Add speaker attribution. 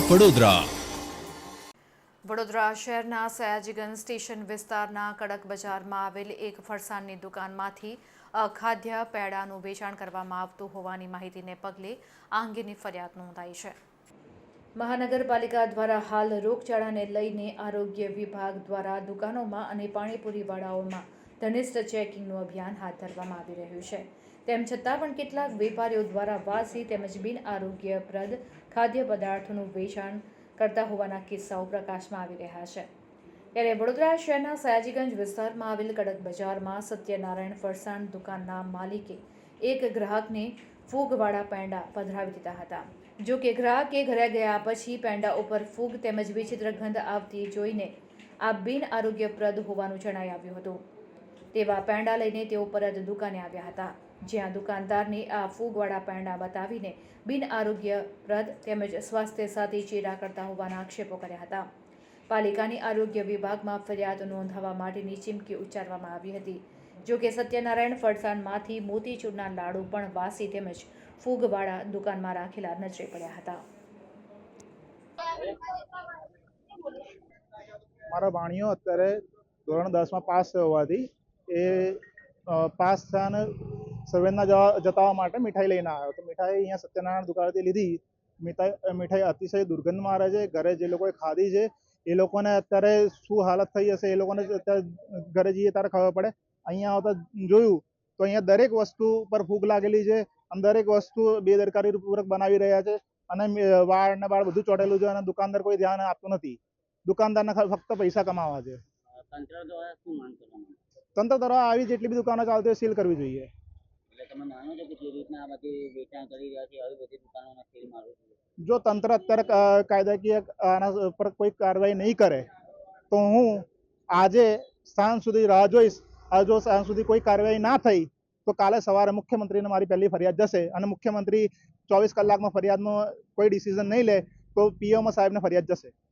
Speaker 1: વડોદરા
Speaker 2: વડોદરા શહેરના સયાજીગંજ સ્ટેશન વિસ્તારના કડક બજારમાં આવેલ એક ફરસાણની દુકાનમાંથી અખાદ્ય પેડાનું વેચાણ કરવામાં આવતું હોવાની માહિતીને પગલે આ અંગેની ફરિયાદ નોંધાઈ છે. મહાનગરપાલિકા દ્વારા હાલ રોગચાળાને લઈને આરોગ્ય વિભાગ દ્વારા દુકાનોમાં અને પાણીપુરીવાળાઓમાં ઘનિષ્ઠ ચેકિંગનું અભિયાન હાથ ધરવામાં આવી રહ્યું છે. તેમ છતાં પણ કેટલાક વેપારીઓ દ્વારા વાસી તેમજ બિન આરોગ્યપ્રદ ખાદ્ય પદાર્થોનું વેચાણ કરતા હોવાના કિસ્સાઓ પ્રકાશમાં આવી રહ્યા છે. ત્યારે વડોદરા શહેરના સયાજીગંજ વિસ્તારમાં આવેલ કડક બજારમાં સત્યનારાયણ ફરસાણ દુકાનના માલિકે એક ગ્રાહકને ફૂગવાળા પેંડા પધરાવી દીધા હતા. જો કે ગ્રાહકે ઘરે ગયા પછી પેંડા ઉપર ફૂગ તેમજ વિચિત્ર ગંધ આવતી જોઈને આ બિન આરોગ્યપ્રદ હોવાનું જણાઈ આવ્યું હતું. તેવા પેંડા લઈને તેઓ પરત દુકાને આવ્યા હતા. જ્યાં દુકાનદારને આ ફૂગવાળા પેંડા બતાવીને બિન આરોગ્યપ્રદ તેમજ સ્વાસ્થ્ય સાથે ચેડા કરતા હોવાના આક્ષેપો કર્યા હતા. પાલિકાની આરોગ્ય વિભાગમાં ફરિયાદ નોંધાવવા માટેની ચીમકી ઉચ્ચારવામાં આવી હતી. જોકે સત્યનારાયણ ફરસાણમાંથી મોતીચૂરના લાડુ પણ વાસી તેમજ ફૂગવાળા દુકાનમાં રાખેલા નજરે પડ્યા હતા.
Speaker 3: મારા ભાણિયો અત્યારે ધોરણ દસમાં પાસ થયો હોવાથી એ પાસ થયાને અને જતાવા માટે મીઠાઈ લઈને આવ્યો. તો મીઠાઈ અહીંયા સત્યનારાયણ દુકાનેથી લીધી. મીઠાઈ મીઠાઈ અતિશય દુર્ગંધ મારે છે. ઘરે જે લોકોએ ખાધી છે, એ લોકોને અત્યારે શું હાલત થઈ હશે એ લોકોને અત્યારે ઘરે જઈએ ત્યારે ખબર પડે. અહીંયા આવતા જોયું તો અહીંયા દરેક વસ્તુ પર ફૂગ લાગેલી છે અને દરેક વસ્તુ બેદરકારી પૂર્વક બનાવી રહ્યા છે અને વાળ ને બાળ બધું ચોટેલું છે અને દુકાનદાર કોઈ ધ્યાન આપતું નથી. દુકાનદારને ફક્ત પૈસા કમાવા છે.
Speaker 4: તંત્ર દ્વારા
Speaker 3: આવી જેટલી બી દુકાનો ચાલતી હોય સીલ કરવી જોઈએ.
Speaker 4: જે
Speaker 3: તંત્ર અત્યારે કાયદાકીય આના પર કોઈ કાર્યવાહી નહીં કરે તો હું આજે સાંજ સુધી રાહ જોઈશ. જો સાંજ સુધી કોઈ કાર્યવાહી ના થઈ તો કાલે સવારે મુખ્યમંત્રીને મારી પહેલી ફરિયાદ જશે અને મુખ્યમંત્રી ચોવીસ કલાકમાં ફરિયાદનો કોઈ ડિસિઝન નહીં લે તો પીએમઓ સાહેબને ફરિયાદ જશે.